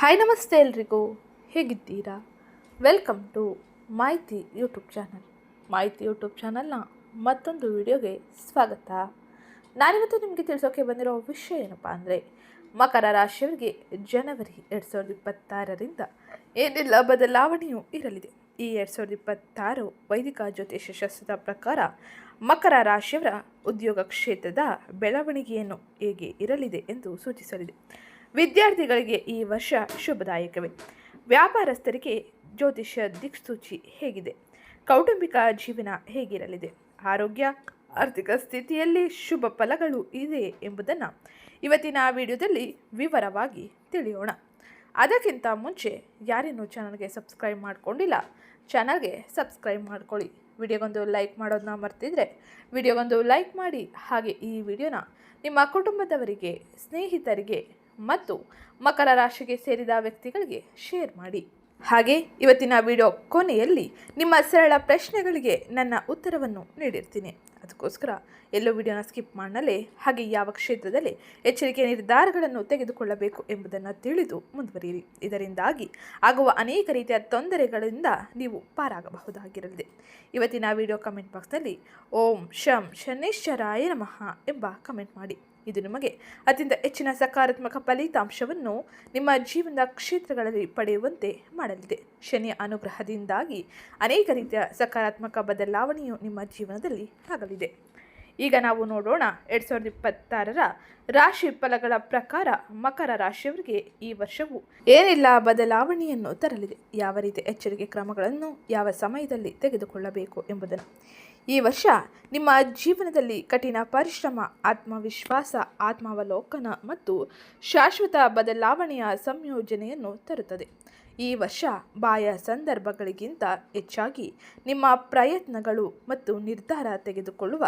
Hi ನಮಸ್ತೆ ಎಲ್ರಿಗೂ. ಹೇಗಿದ್ದೀರಾ? Welcome to Mahiti YouTube channel Mahiti YouTube ಚಾನಲ್ನ ಮತ್ತೊಂದು ವಿಡಿಯೋಗೆ ಸ್ವಾಗತ. ನಾನಿವತ್ತು ನಿಮಗೆ ತಿಳಿಸೋಕೆ ಬಂದಿರೋ ವಿಷಯ ಏನಪ್ಪ ಅಂದರೆ, ಮಕರ ರಾಶಿಯವರಿಗೆ ಜನವರಿ ಎರಡು ಸಾವಿರದ ಇಪ್ಪತ್ತಾರರಿಂದ ಏನೆಲ್ಲ ಬದಲಾವಣೆಯೂ ಇರಲಿದೆ? ಈ ಎರಡು ಸಾವಿರದ ಇಪ್ಪತ್ತಾರು ವೈದಿಕ ಜ್ಯೋತಿಷ ಶಾಸ್ತ್ರದ ಪ್ರಕಾರ ಮಕರ ರಾಶಿಯವರ ಉದ್ಯೋಗ ಕ್ಷೇತ್ರದ ಬೆಳವಣಿಗೆಯನ್ನು ಹೇಗೆ ಇರಲಿದೆ ಎಂದು ಸೂಚಿಸಲಿದೆ. ವಿದ್ಯಾರ್ಥಿಗಳಿಗೆ ಈ ವರ್ಷ ಶುಭದಾಯಕವೇ. ವ್ಯಾಪಾರಸ್ಥರಿಗೆ ಜ್ಯೋತಿಷ್ಯ ದಿಕ್ಸೂಚಿ ಹೇಗಿದೆ. ಕೌಟುಂಬಿಕ ಜೀವನ ಹೇಗಿರಲಿದೆ? ಆರೋಗ್ಯ, ಆರ್ಥಿಕ ಸ್ಥಿತಿಯಲ್ಲಿ ಶುಭ ಫಲಗಳು ಇದೆ ಎಂಬುದನ್ನು ಇವತ್ತಿನ ವಿಡಿಯೋದಲ್ಲಿ ವಿವರವಾಗಿ ತಿಳಿಯೋಣ. ಅದಕ್ಕಿಂತ ಮುಂಚೆ ಯಾರೇನು ಚಾನಲ್ಗೆ ಸಬ್ಸ್ಕ್ರೈಬ್ ಮಾಡಿಕೊಂಡಿಲ್ಲ, ಚಾನಲ್ಗೆ ಸಬ್ಸ್ಕ್ರೈಬ್ ಮಾಡ್ಕೊಳ್ಳಿ. ವಿಡಿಯೋಗೊಂದು ಲೈಕ್ ಮಾಡೋದನ್ನ ಮರ್ತಿದ್ರೆ ವಿಡಿಯೋಗೊಂದು ಲೈಕ್ ಮಾಡಿ. ಹಾಗೆ ಈ ವಿಡಿಯೋನ ನಿಮ್ಮ ಕುಟುಂಬದವರಿಗೆ, ಸ್ನೇಹಿತರಿಗೆ ಮತ್ತು ಮಕರ ರಾಶಿಗೆ ಸೇರಿದ ವ್ಯಕ್ತಿಗಳಿಗೆ ಶೇರ್ ಮಾಡಿ. ಹಾಗೆ ಇವತ್ತಿನ ವಿಡಿಯೋ ಕೊನೆಯಲ್ಲಿ ನಿಮ್ಮ ಸರಳ ಪ್ರಶ್ನೆಗಳಿಗೆ ನನ್ನ ಉತ್ತರವನ್ನು ನೀಡಿರ್ತೀನಿ. ಅದಕ್ಕೋಸ್ಕರ ಎಲ್ಲೋ ವಿಡಿಯೋನ ಸ್ಕಿಪ್ ಮಾಡಲೇ ಹಾಗೆ ಯಾವ ಕ್ಷೇತ್ರದಲ್ಲಿ ಎಚ್ಚರಿಕೆ ನಿರ್ಧಾರಗಳನ್ನು ತೆಗೆದುಕೊಳ್ಳಬೇಕು ಎಂಬುದನ್ನು ತಿಳಿದು ಮುಂದುವರಿಯಿರಿ. ಇದರಿಂದಾಗಿ ಆಗುವ ಅನೇಕ ರೀತಿಯ ತೊಂದರೆಗಳಿಂದ ನೀವು ಪಾರಾಗಬಹುದಾಗಿರಲಿದೆ. ಇವತ್ತಿನ ವಿಡಿಯೋ ಕಮೆಂಟ್ ಬಾಕ್ಸ್ನಲ್ಲಿ ಓಂ ಶಂ ಶನೇಶ್ವರಾಯ ನಮಃ ಎಂಬ ಕಮೆಂಟ್ ಮಾಡಿ. ಇದು ನಿಮಗೆ. ಅತ್ಯಂತ ಹೆಚ್ಚಿನ ಸಕಾರಾತ್ಮಕ ಫಲಿತಾಂಶವನ್ನು ನಿಮ್ಮ ಜೀವನದ ಕ್ಷೇತ್ರಗಳಲ್ಲಿ ಪಡೆಯುವಂತೆ ಮಾಡಲಿದೆ. ಶನಿಯ ಅನುಗ್ರಹದಿಂದಾಗಿ ಅನೇಕ ರೀತಿಯ ಸಕಾರಾತ್ಮಕ ಬದಲಾವಣೆಯು ನಿಮ್ಮ ಜೀವನದಲ್ಲಿ ಆಗಲಿದೆ. ಈಗ ನಾವು ನೋಡೋಣ ಎರಡು ಸಾವಿರದ ಇಪ್ಪತ್ತಾರರ ರಾಶಿ ಫಲಗಳ ಪ್ರಕಾರ ಮಕರ ರಾಶಿಯವರಿಗೆ ಈ ವರ್ಷವು ಏನೆಲ್ಲ ಬದಲಾವಣೆಯನ್ನು ತರಲಿದೆ? ಯಾವ ರೀತಿ ಎಚ್ಚರಿಕೆ ಕ್ರಮಗಳನ್ನು ಯಾವ ಸಮಯದಲ್ಲಿ ತೆಗೆದುಕೊಳ್ಳಬೇಕು ಎಂಬುದನ್ನು. ಈ ವರ್ಷ ನಿಮ್ಮ ಜೀವನದಲ್ಲಿ ಕಠಿಣ ಪರಿಶ್ರಮ, ಆತ್ಮವಿಶ್ವಾಸ, ಆತ್ಮಾವಲೋಕನ ಮತ್ತು ಶಾಶ್ವತ ಬದಲಾವಣೆಯ ಸಂಯೋಜನೆಯನ್ನು ತರುತ್ತದೆ. ಈ ವರ್ಷ ಬಾಯ ಸಂದರ್ಭಗಳಿಗಿಂತ ಹೆಚ್ಚಾಗಿ ನಿಮ್ಮ ಪ್ರಯತ್ನಗಳು ಮತ್ತು ನಿರ್ಧಾರ ತೆಗೆದುಕೊಳ್ಳುವ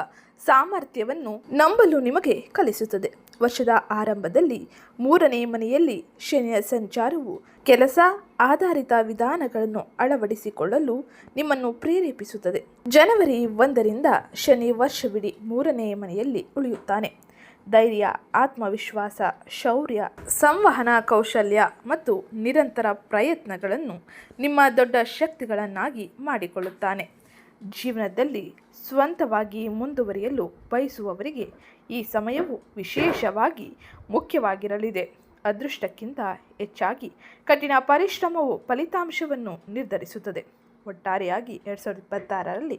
ಸಾಮರ್ಥ್ಯವನ್ನು ನಂಬಲು ನಿಮಗೆ ಕಲಿಸುತ್ತದೆ. ವರ್ಷದ ಆರಂಭದಲ್ಲಿ ಮೂರನೇ ಮನೆಯಲ್ಲಿ ಶನಿಯ ಸಂಚಾರವು ಕೆಲಸ ಆಧಾರಿತ ವಿಧಾನಗಳನ್ನು ಅಳವಡಿಸಿಕೊಳ್ಳಲು ನಿಮ್ಮನ್ನು ಪ್ರೇರೇಪಿಸುತ್ತದೆ. ಜನವರಿ ಒಂದರಿಂದ ಶನಿ ವರ್ಷವಿಡೀ ಮೂರನೇ ಮನೆಯಲ್ಲಿ ಉಳಿಯುತ್ತಾನೆ. ಧೈರ್ಯ, ಆತ್ಮವಿಶ್ವಾಸ, ಶೌರ್ಯ, ಸಂವಹನ ಕೌಶಲ್ಯ ಮತ್ತು ನಿರಂತರ ಪ್ರಯತ್ನಗಳನ್ನು ನಿಮ್ಮ ದೊಡ್ಡ ಶಕ್ತಿಗಳನ್ನಾಗಿ ಮಾಡಿಕೊಳ್ಳುತ್ತಾನೆ. ಜೀವನದಲ್ಲಿ ಸ್ವಂತವಾಗಿ ಮುಂದುವರಿಯಲು ಬಯಸುವವರಿಗೆ ಈ ಸಮಯವು ವಿಶೇಷವಾಗಿ ಮುಖ್ಯವಾಗಿರಲಿದೆ. ಅದೃಷ್ಟಕ್ಕಿಂತ ಹೆಚ್ಚಾಗಿ ಕಠಿಣ ಪರಿಶ್ರಮವು ಫಲಿತಾಂಶವನ್ನು ನಿರ್ಧರಿಸುತ್ತದೆ. ಒಟ್ಟಾರೆಯಾಗಿ ಎರಡು ಸಾವಿರದ ಇಪ್ಪತ್ತಾರರಲ್ಲಿ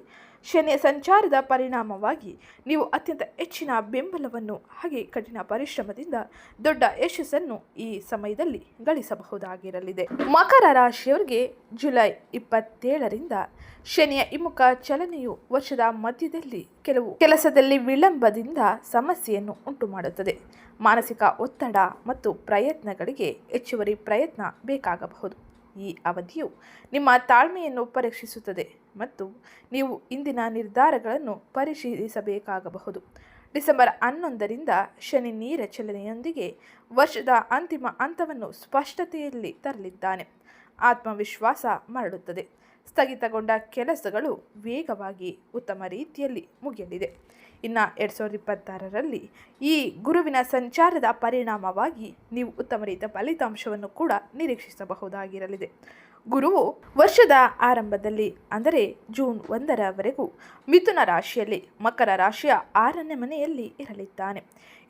ಶನಿಯ ಸಂಚಾರದ ಪರಿಣಾಮವಾಗಿ ನೀವು ಅತ್ಯಂತ ಹೆಚ್ಚಿನ ಬೆಂಬಲವನ್ನು ಹಾಗೆ ಕಠಿಣ ಪರಿಶ್ರಮದಿಂದ ದೊಡ್ಡ ಯಶಸ್ಸನ್ನು ಈ ಸಮಯದಲ್ಲಿ ಗಳಿಸಬಹುದಾಗಿರಲಿದೆ. ಮಕರ ರಾಶಿಯವರಿಗೆ ಜುಲೈ ಇಪ್ಪತ್ತೇಳರಿಂದ ಶನಿಯ ಹಿಮ್ಮುಖ ಚಲನೆಯು ವರ್ಷದ ಮಧ್ಯದಲ್ಲಿ ಕೆಲವು ಕೆಲಸದಲ್ಲಿ ವಿಳಂಬದಿಂದ ಸಮಸ್ಯೆಯನ್ನು ಉಂಟು ಮಾಡುತ್ತದೆ ಮಾನಸಿಕ ಒತ್ತಡ ಮತ್ತು ಪ್ರಯತ್ನಗಳಿಗೆ ಹೆಚ್ಚುವರಿ ಪ್ರಯತ್ನ ಬೇಕಾಗಬಹುದು. ಈ ಅವಧಿಯು ನಿಮ್ಮ ತಾಳ್ಮೆಯನ್ನು ಪರೀಕ್ಷಿಸುತ್ತದೆ ಮತ್ತು ನೀವು ಇಂದಿನ ನಿರ್ಧಾರಗಳನ್ನು ಪರಿಶೀಲಿಸಬೇಕಾಗಬಹುದು. ಡಿಸೆಂಬರ್ ಹನ್ನೊಂದರಿಂದ ಶನಿ ನೀರ ಚಲನೆಯೊಂದಿಗೆ ವರ್ಷದ ಅಂತಿಮ ಹಂತವನ್ನು ಸ್ಪಷ್ಟತೆಯಲ್ಲಿ ತರಲಿದ್ದಾನೆ. ಆತ್ಮವಿಶ್ವಾಸ ಮರಳುತ್ತದೆ. ಸ್ಥಗಿತಗೊಂಡ ಕೆಲಸಗಳು ವೇಗವಾಗಿ ಉತ್ತಮ ರೀತಿಯಲ್ಲಿ ಮುಗಿಯಲಿದೆ. ಇನ್ನು ಎರಡು ಸಾವಿರದ ಇಪ್ಪತ್ತಾರರಲ್ಲಿ ಈ ಗುರುವಿನ ಸಂಚಾರದ ಪರಿಣಾಮವಾಗಿ ನೀವು ಉತ್ತಮ ರೀತಿಯ ಫಲಿತಾಂಶವನ್ನು ಕೂಡ ನಿರೀಕ್ಷಿಸಬಹುದಾಗಿರಲಿದೆ. ಗುರುವು ವರ್ಷದ ಆರಂಭದಲ್ಲಿ, ಅಂದರೆ ಜೂನ್ ಒಂದರವರೆಗೂ ಮಿಥುನ ರಾಶಿಯಲ್ಲಿ, ಮಕರ ರಾಶಿಯ ಆರನೇ ಮನೆಯಲ್ಲಿ ಇರಲಿದ್ದಾನೆ.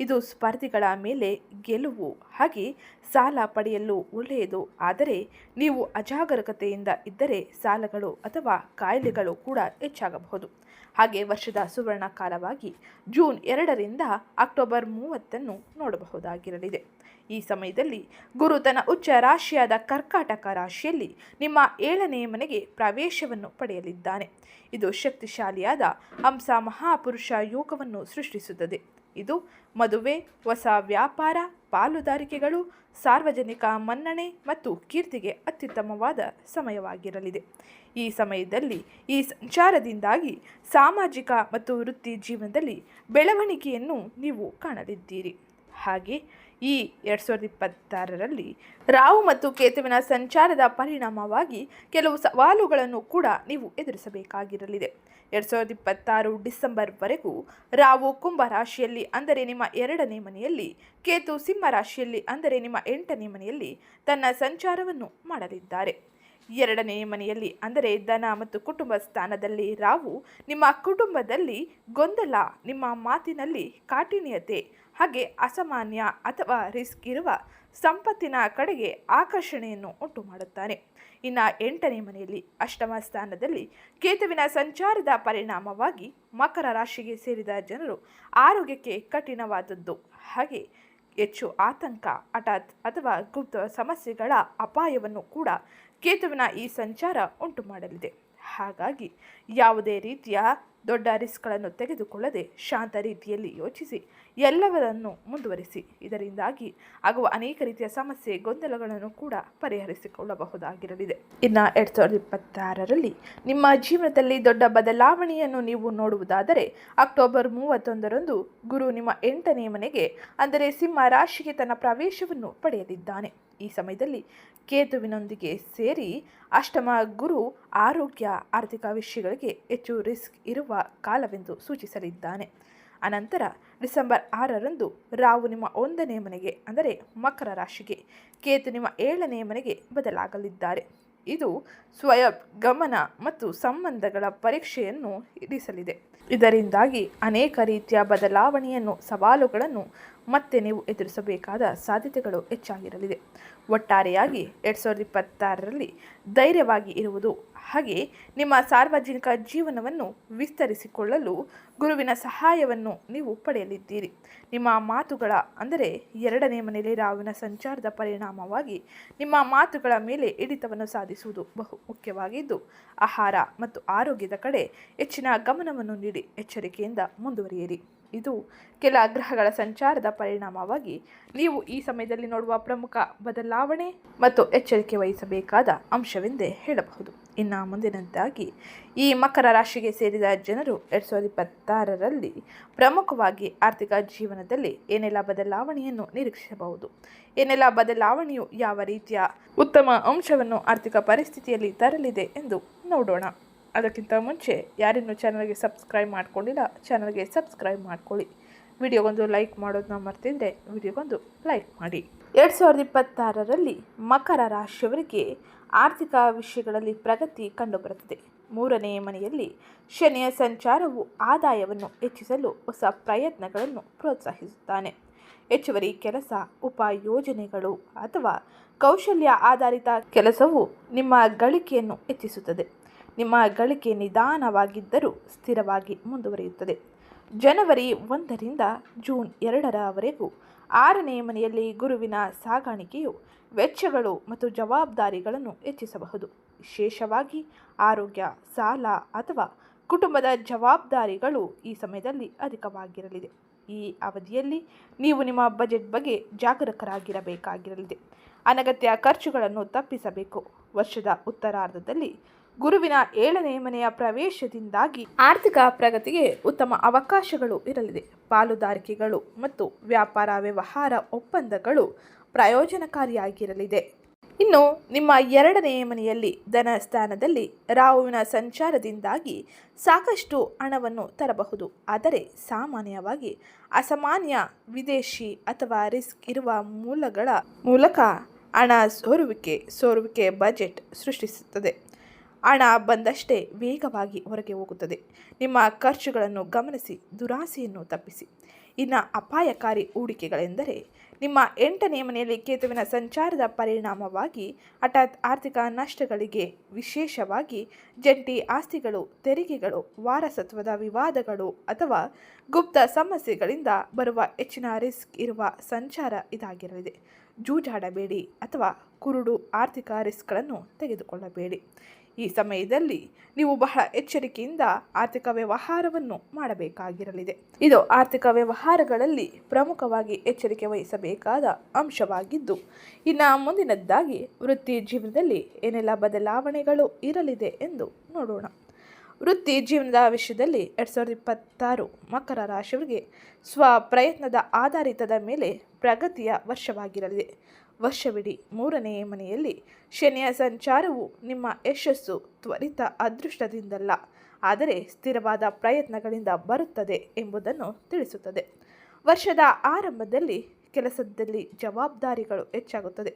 ಇದು ಸ್ಪರ್ಧಿಗಳ ಮೇಲೆ ಗೆಲುವು, ಹಾಗೆ ಸಾಲ ಪಡೆಯಲು ಒಳ್ಳೆಯದು. ಆದರೆ ನೀವು ಅಜಾಗರೂಕತೆಯಿಂದ ಇದ್ದರೆ ಸಾಲಗಳು ಅಥವಾ ಕಾಯಿಲೆಗಳು ಕೂಡ ಹೆಚ್ಚಾಗಬಹುದು. ಹಾಗೆ ವರ್ಷದ ಸುವರ್ಣ ಕಾಲವಾಗಿ ಜೂನ್ ಎರಡರಿಂದ ಅಕ್ಟೋಬರ್ ಮೂವತ್ತನ್ನು ನೋಡಬಹುದಾಗಿರಲಿದೆ. ಈ ಸಮಯದಲ್ಲಿ ಗುರು ತನ್ನ ಉಚ್ಚ ರಾಶಿಯಾದ ಕರ್ಕಾಟಕ ರಾಶಿಯಲ್ಲಿ ನಿಮ್ಮ ಏಳನೇ ಮನೆಗೆ ಪ್ರವೇಶವನ್ನು ಪಡೆಯಲಿದ್ದಾನೆ. ಇದು ಶಕ್ತಿಶಾಲಿಯಾದ ಹಂಸ ಮಹಾಪುರುಷ ಯೋಗವನ್ನು ಸೃಷ್ಟಿಸುತ್ತದೆ. ಇದು ಮದುವೆ, ಹೊಸ ವ್ಯಾಪಾರ, ಪಾಲುದಾರಿಕೆಗಳು ಸಾರ್ವಜನಿಕ ಮನ್ನಣೆ ಮತ್ತು ಕೀರ್ತಿಗೆ ಅತ್ಯುತ್ತಮವಾದ ಸಮಯವಾಗಿರಲಿದೆ. ಈ ಸಮಯದಲ್ಲಿ ಈ ಸಂಚಾರದಿಂದಾಗಿ ಸಾಮಾಜಿಕ ಮತ್ತು ವೃತ್ತಿ ಜೀವನದಲ್ಲಿ ಬೆಳವಣಿಗೆಯನ್ನು ನೀವು ಕಾಣಲಿದ್ದೀರಿ. ಹಾಗೆ ಈ ಎರಡು ಸಾವಿರದ ಇಪ್ಪತ್ತಾರರಲ್ಲಿ ರಾಹು ಮತ್ತು ಕೇತುವಿನ ಸಂಚಾರದ ಪರಿಣಾಮವಾಗಿ ಕೆಲವು ಸವಾಲುಗಳನ್ನು ಕೂಡ ನೀವು ಎದುರಿಸಬೇಕಾಗಿರಲಿದೆ. ಎರಡು ಸಾವಿರದ ಇಪ್ಪತ್ತಾರು ಡಿಸೆಂಬರ್ವರೆಗೂ ರಾಹು ಕುಂಭ ರಾಶಿಯಲ್ಲಿ ಅಂದರೆ ನಿಮ್ಮ ಎರಡನೇ ಮನೆಯಲ್ಲಿ, ಕೇತು ಸಿಂಹ ರಾಶಿಯಲ್ಲಿ ಅಂದರೆ ನಿಮ್ಮ ಎಂಟನೇ ಮನೆಯಲ್ಲಿ ತನ್ನ ಸಂಚಾರವನ್ನು ಮಾಡಲಿದ್ದಾರೆ. ಎರಡನೇ ಮನೆಯಲ್ಲಿ ಅಂದರೆ ಧನ ಮತ್ತು ಕುಟುಂಬ ಸ್ಥಾನದಲ್ಲಿ ರಾವು ನಿಮ್ಮ ಕುಟುಂಬದಲ್ಲಿ ಗೊಂದಲ, ನಿಮ್ಮ ಮಾತಿನಲ್ಲಿ ಕಾಠಿಣ್ಯತೆ ಹಾಗೆ ಅಸಾಮಾನ್ಯ ಅಥವಾ ರಿಸ್ಕ್ ಇರುವ ಸಂಪತ್ತಿನ ಕಡೆಗೆ ಆಕರ್ಷಣೆಯನ್ನು ಉಂಟು ಮಾಡುತ್ತಾನೆ ಇನ್ನು ಎಂಟನೇ ಮನೆಯಲ್ಲಿ ಅಷ್ಟಮ ಸ್ಥಾನದಲ್ಲಿ ಕೇತುವಿನ ಸಂಚಾರದ ಪರಿಣಾಮವಾಗಿ ಮಕರ ರಾಶಿಗೆ ಸೇರಿದ ಜನರು ಆರೋಗ್ಯಕ್ಕೆ ಕಠಿಣವಾದದ್ದು. ಹಾಗೆ ಹೆಚ್ಚು ಆತಂಕ, ಹಠಾತ್ ಅಥವಾ ಗುಪ್ತ ಸಮಸ್ಯೆಗಳ ಅಪಾಯವನ್ನು ಕೂಡ ಕೇತುವಿನ ಈ ಸಂಚಾರ ಉಂಟು ಮಾಡಲಿದೆ. ಹಾಗಾಗಿ ಯಾವುದೇ ರೀತಿಯ ದೊಡ್ಡ ರಿಸ್ಕ್ಗಳನ್ನು ತೆಗೆದುಕೊಳ್ಳದೆ ಶಾಂತ ರೀತಿಯಲ್ಲಿ ಯೋಚಿಸಿ ಎಲ್ಲವರನ್ನು ಮುಂದುವರಿಸಿ. ಇದರಿಂದಾಗಿ ಆಗುವ ಅನೇಕ ರೀತಿಯ ಸಮಸ್ಯೆ, ಗೊಂದಲಗಳನ್ನು ಕೂಡ ಪರಿಹರಿಸಿಕೊಳ್ಳಬಹುದಾಗಿರಲಿದೆ. ಇನ್ನು ಎರಡು ಸಾವಿರದ ಇಪ್ಪತ್ತಾರರಲ್ಲಿ ನಿಮ್ಮ ಜೀವನದಲ್ಲಿ ದೊಡ್ಡ ಬದಲಾವಣೆಯನ್ನು ನೀವು ನೋಡುವುದಾದರೆ ಅಕ್ಟೋಬರ್ ಮೂವತ್ತೊಂದರಂದು ಗುರು ನಿಮ್ಮ ಎಂಟನೇ ಮನೆಗೆ, ಅಂದರೆ ಸಿಂಹ ರಾಶಿಗೆ ತನ್ನ ಪ್ರವೇಶವನ್ನು ಪಡೆಯಲಿದ್ದಾನೆ. ಈ ಸಮಯದಲ್ಲಿ ಕೇತುವಿನೊಂದಿಗೆ ಸೇರಿ ಅಷ್ಟಮ ಗುರು ಆರೋಗ್ಯ, ಆರ್ಥಿಕ ವಿಷಯಗಳಿಗೆ ಹೆಚ್ಚು ರಿಸ್ಕ್ ಇರುವ ಕಾಲವೆಂದು ಸೂಚಿಸಲಿದ್ದಾನೆ. ಅನಂತರ ಡಿಸೆಂಬರ್ ಆರರಂದು ರಾವು ನಿಮ್ಮ ಒಂದನೇ ಮನೆಗೆ, ಅಂದರೆ ಮಕರ ರಾಶಿಗೆ, ಕೇತು ನಿಮ್ಮ ಏಳನೇ ಮನೆಗೆ ಬದಲಾಗಲಿದ್ದಾರೆ. ಇದು ಸ್ವಯಂ ಗಮನ ಮತ್ತು ಸಂಬಂಧಗಳ ಪರೀಕ್ಷೆಯನ್ನು ಇರಿಸಲಿದೆ. ಇದರಿಂದಾಗಿ ಅನೇಕ ರೀತಿಯ ಬದಲಾವಣೆಯನ್ನು, ಸವಾಲುಗಳನ್ನು ಮತ್ತೆ ನೀವು ಎದುರಿಸಬೇಕಾದ ಸಾಧ್ಯತೆಗಳು ಹೆಚ್ಚಾಗಿರಲಿದೆ ಒಟ್ಟಾರೆಯಾಗಿ ಎರಡು ಸಾವಿರದ ಇಪ್ಪತ್ತಾರರಲ್ಲಿ ಧೈರ್ಯವಾಗಿ ಇರುವುದು ಹಾಗೆ ನಿಮ್ಮ ಸಾರ್ವಜನಿಕ ಜೀವನವನ್ನು ವಿಸ್ತರಿಸಿಕೊಳ್ಳಲು ಗುರುವಿನ ಸಹಾಯವನ್ನು ನೀವು ಪಡೆಯಲಿದ್ದೀರಿ. ನಿಮ್ಮ ಮಾತುಗಳ, ಅಂದರೆ ಎರಡನೇ ಮನೆಯಲ್ಲಿ ರಾವಿನ ಸಂಚಾರದ ಪರಿಣಾಮವಾಗಿ ನಿಮ್ಮ ಮಾತುಗಳ ಮೇಲೆ ಹಿಡಿತವನ್ನು ಸಾಧಿಸುವುದು ಬಹು ಮುಖ್ಯವಾಗಿದ್ದು, ಆಹಾರ ಮತ್ತು ಆರೋಗ್ಯದ ಕಡೆ ಹೆಚ್ಚಿನ ಗಮನವನ್ನು ನೀಡಿ ಎಚ್ಚರಿಕೆಯಿಂದ ಮುಂದುವರಿಯಿರಿ. ಇದು ಕೆಲ ಗ್ರಹಗಳ ಸಂಚಾರದ ಪರಿಣಾಮವಾಗಿ ನೀವು ಈ ಸಮಯದಲ್ಲಿ ನೋಡುವ ಪ್ರಮುಖ ಬದಲಾವಣೆ ಮತ್ತು ಎಚ್ಚರಿಕೆ ವಹಿಸಬೇಕಾದ ಅಂಶವೆಂದೇ ಹೇಳಬಹುದು. ಇನ್ನು ಮುಂದಿನದ್ದಾಗಿ ಈ ಮಕರ ರಾಶಿಗೆ ಸೇರಿದ ಜನರು ಎರಡು ಸಾವಿರದ ಇಪ್ಪತ್ತಾರರಲ್ಲಿ ಪ್ರಮುಖವಾಗಿ ಆರ್ಥಿಕ ಜೀವನದಲ್ಲಿ ಏನೆಲ್ಲ ಬದಲಾವಣೆಯನ್ನು ನಿರೀಕ್ಷಿಸಬಹುದು? ಏನೆಲ್ಲ ಬದಲಾವಣೆಯು ಯಾವ ರೀತಿಯ ಉತ್ತಮ ಅಂಶವನ್ನು ಆರ್ಥಿಕ ಪರಿಸ್ಥಿತಿಯಲ್ಲಿ ತರಲಿದೆ ಎಂದು ನೋಡೋಣ. ಅದಕ್ಕಿಂತ ಮುಂಚೆ ಯಾರಿನ್ನೂ ಚಾನಲ್ಗೆ ಸಬ್ಸ್ಕ್ರೈಬ್ ಮಾಡ್ಕೊಂಡಿಲ್ಲ ಚಾನಲ್ಗೆ ಸಬ್ಸ್ಕ್ರೈಬ್ ಮಾಡ್ಕೊಳ್ಳಿ. ವಿಡಿಯೋಗೊಂದು ಲೈಕ್ ಮಾಡೋದನ್ನ ಮರ್ತಿದ್ರೆ ವಿಡಿಯೋಗೊಂದು ಲೈಕ್ ಮಾಡಿ. ಎರಡು ಸಾವಿರದ ಇಪ್ಪತ್ತಾರರಲ್ಲಿ ಮಕರ ರಾಶಿಯವರಿಗೆ ಆರ್ಥಿಕ ವಿಷಯಗಳಲ್ಲಿ ಪ್ರಗತಿ ಕಂಡುಬರುತ್ತದೆ. ಮೂರನೇ ಮನೆಯಲ್ಲಿ ಶನಿಯ ಸಂಚಾರವು ಆದಾಯವನ್ನು ಹೆಚ್ಚಿಸಲು ಹೊಸ ಪ್ರಯತ್ನಗಳನ್ನು ಪ್ರೋತ್ಸಾಹಿಸುತ್ತಾನೆ. ಹೆಚ್ಚುವರಿ ಕೆಲಸ, ಉಪಯೋಜನೆಗಳು ಅಥವಾ ಕೌಶಲ್ಯ ಆಧಾರಿತ ಕೆಲಸವು ನಿಮ್ಮ ಗಳಿಕೆಯನ್ನು ಹೆಚ್ಚಿಸುತ್ತದೆ. ನಿಮ್ಮ ಗಳಿಕೆ ನಿಧಾನವಾಗಿದ್ದರೂ ಸ್ಥಿರವಾಗಿ ಮುಂದುವರಿಯುತ್ತದೆ. ಜನವರಿ ಒಂದರಿಂದ ಜೂನ್ ಎರಡರವರೆಗೂ ಆರನೇ ಮನೆಯಲ್ಲಿ ಗುರುವಿನ ಸಾಗಾಣಿಕೆಯು ವೆಚ್ಚಗಳು ಮತ್ತು ಜವಾಬ್ದಾರಿಗಳನ್ನು ಹೆಚ್ಚಿಸಬಹುದು. ವಿಶೇಷವಾಗಿ ಆರೋಗ್ಯ, ಸಾಲ ಅಥವಾ ಕುಟುಂಬದ ಜವಾಬ್ದಾರಿಗಳು ಈ ಸಮಯದಲ್ಲಿ ಅಧಿಕವಾಗಿರಲಿದೆ. ಈ ಅವಧಿಯಲ್ಲಿ ನೀವು ನಿಮ್ಮ ಬಜೆಟ್ ಬಗ್ಗೆ ಜಾಗರೂಕರಾಗಿರಬೇಕಾಗಿರಲಿದೆ. ಅನಗತ್ಯ ಖರ್ಚುಗಳನ್ನು ತಪ್ಪಿಸಬೇಕು. ವರ್ಷದ ಉತ್ತರಾರ್ಧದಲ್ಲಿ ಗುರುವಿನ ಏಳನೇ ಮನೆಯ ಪ್ರವೇಶದಿಂದಾಗಿ ಆರ್ಥಿಕ ಪ್ರಗತಿಗೆ ಉತ್ತಮ ಅವಕಾಶಗಳು ಇರಲಿದೆ. ಪಾಲುದಾರಿಕೆಗಳು ಮತ್ತು ವ್ಯಾಪಾರ ವ್ಯವಹಾರ ಒಪ್ಪಂದಗಳು ಪ್ರಯೋಜನಕಾರಿಯಾಗಿರಲಿದೆ. ಇನ್ನು ನಿಮ್ಮ ಎರಡನೇ ಮನೆಯಲ್ಲಿ ಧನ ಸ್ಥಾನದಲ್ಲಿ ರಾಹುವಿನ ಸಂಚಾರದಿಂದಾಗಿ ಸಾಕಷ್ಟು ಹಣವನ್ನು ತರಬಹುದು. ಆದರೆ ಸಾಮಾನ್ಯವಾಗಿ ಅಸಾಮಾನ್ಯ ವಿದೇಶಿ ಅಥವಾ ರಿಸ್ಕ್ ಇರುವ ಮೂಲಗಳ ಮೂಲಕ ಹಣ ಸೋರುವಿಕೆ ಸೋರುವಿಕೆ ಬಜೆಟ್ ಸೃಷ್ಟಿಸುತ್ತದೆ. ಹಣ ಬಂದಷ್ಟೇ ವೇಗವಾಗಿ ಹೊರಗೆ ಹೋಗುತ್ತದೆ. ನಿಮ್ಮ ಖರ್ಚುಗಳನ್ನು ಗಮನಿಸಿ, ದುರಾಸೆಯನ್ನು ತಪ್ಪಿಸಿ. ಇನ್ನು ಅಪಾಯಕಾರಿ ಹೂಡಿಕೆಗಳೆಂದರೆ, ನಿಮ್ಮ ಎಂಟನೇ ಮನೆಯಲ್ಲಿ ಕೇತುವಿನ ಸಂಚಾರದ ಪರಿಣಾಮವಾಗಿ ಹಠಾತ್ ಆರ್ಥಿಕ ನಷ್ಟಗಳಿಗೆ ವಿಶೇಷವಾಗಿ ಜಂಟಿ ಆಸ್ತಿಗಳು, ತೆರಿಗೆಗಳು, ವಾರಸತ್ವದ ವಿವಾದಗಳು ಅಥವಾ ಗುಪ್ತ ಸಮಸ್ಯೆಗಳಿಂದ ಬರುವ ಹೆಚ್ಚಿನ ರಿಸ್ಕ್ ಇರುವ ಸಂಚಾರ ಇದಾಗಿರಲಿದೆ. ಜೂಜಾಡಬೇಡಿ ಅಥವಾ ಕುರುಡು ಆರ್ಥಿಕ ರಿಸ್ಕ್ಗಳನ್ನು ತೆಗೆದುಕೊಳ್ಳಬೇಡಿ. ಈ ಸಮಯದಲ್ಲಿ ನೀವು ಬಹಳ ಎಚ್ಚರಿಕೆಯಿಂದ ಆರ್ಥಿಕ ವ್ಯವಹಾರವನ್ನು ಮಾಡಬೇಕಾಗಿರಲಿದೆ. ಇದು ಆರ್ಥಿಕ ವ್ಯವಹಾರಗಳಲ್ಲಿ ಪ್ರಮುಖವಾಗಿ ಎಚ್ಚರಿಕೆ ವಹಿಸಬೇಕಾದ ಅಂಶವಾಗಿದ್ದು, ಇನ್ನು ಮುಂದಿನದ್ದಾಗಿ ವೃತ್ತಿ ಜೀವನದಲ್ಲಿ ಏನೆಲ್ಲ ಬದಲಾವಣೆಗಳು ಇರಲಿದೆ ಎಂದು ನೋಡೋಣ. ವೃತ್ತಿ ಜೀವನದ ವಿಷಯದಲ್ಲಿ ಎರಡು ಸಾವಿರದ ಇಪ್ಪತ್ತಾರು ಮಕರ ರಾಶಿಯವರಿಗೆ ಸ್ವ ಪ್ರಯತ್ನದ ಆಧಾರಿತದ ಮೇಲೆ ಪ್ರಗತಿಯ ವರ್ಷವಾಗಿರಲಿದೆ. ವರ್ಷವಿಡೀ ಮೂರನೇ ಮನೆಯಲ್ಲಿ ಶನಿಯ ಸಂಚಾರವು ನಿಮ್ಮ ಯಶಸ್ಸು, ತ್ವರಿತ ಅದೃಷ್ಟದಿಂದಲ್ಲ, ಆದರೆ ಸ್ಥಿರವಾದ ಪ್ರಯತ್ನಗಳಿಂದ ಬರುತ್ತದೆ ಎಂಬುದನ್ನು ತಿಳಿಸುತ್ತದೆ. ವರ್ಷದ ಆರಂಭದಲ್ಲಿ ಕೆಲಸದಲ್ಲಿ ಜವಾಬ್ದಾರಿಗಳು ಹೆಚ್ಚಾಗುತ್ತದೆ.